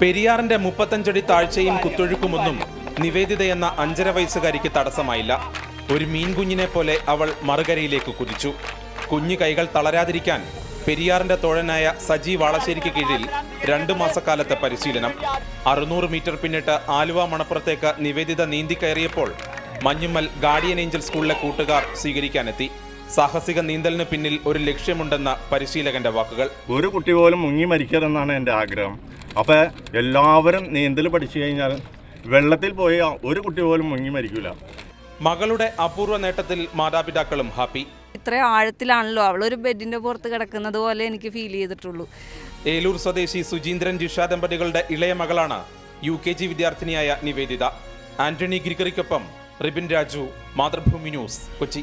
പെരിയാറിന്റെ മുപ്പത്തഞ്ചടി താഴ്ചയും കുത്തൊഴുക്കുമൊന്നും നിവേദിത എന്ന അഞ്ചര വയസ്സുകാരിക്ക് തടസ്സമായില്ല. ഒരു മീൻകുഞ്ഞിനെ പോലെ അവൾ മറുകരയിലേക്ക് കുതിച്ചു. കുഞ്ഞു കൈകൾ തളരാതിരിക്കാൻ പെരിയാറിന്റെ തോഴനായ സജി വാളശ്ശേരിക്ക് കീഴിൽ രണ്ടു മാസക്കാലത്തെ പരിശീലനം. അറുന്നൂറ് മീറ്റർ പിന്നിട്ട് ആലുവ മണപ്പുറത്തേക്ക് നിവേദിത നീന്തി കയറിയപ്പോൾ മഞ്ഞുമ്മൽ ഗാർഡിയൻ ഏഞ്ചൽ സ്കൂളിലെ കൂട്ടുകാർ സ്വീകരിക്കാനെത്തി. സാഹസിക നീന്തലിന് പിന്നിൽ ഒരു ലക്ഷ്യമുണ്ടെന്ന പരിശീലകന്റെ വാക്കുകൾ. ഒരു കുട്ടി പോലും മുങ്ങി മരിക്കരുതെന്നാണ് എന്റെ ആഗ്രഹം. അപ്പോൾ എല്ലാവരും നീന്തൽ പഠിച്ചു കഴിഞ്ഞാൽ വെള്ളത്തിൽ പോയി ഒരു കുട്ടി പോലും മുങ്ങി മരിക്കില്ല മകളുടെ അപൂർവ നേട്ടത്തിൽ മാതാപിതാക്കളും ഹാപ്പി. ഇത്ര ആഴത്തിലാണല്ലോ. അവളൊരു ബെഡിന്റെ പുറത്ത് കിടക്കുന്നത് പോലെ എനിക്ക് ഫീൽ ചെയ്തിട്ടുള്ളൂ. ഏലൂർ സ്വദേശി സുജീന്ദ്രൻ ജിഷ ദമ്പതികളുടെ ഇളയ മകളാണ് യു കെ ജി വിദ്യാർത്ഥിനിയായ നിവേദിത. ആന്റണി ഗ്രിഗറിക്കൊപ്പം റിബിൻ രാജു മാതൃഭൂമി ന്യൂസ് കൊച്ചി.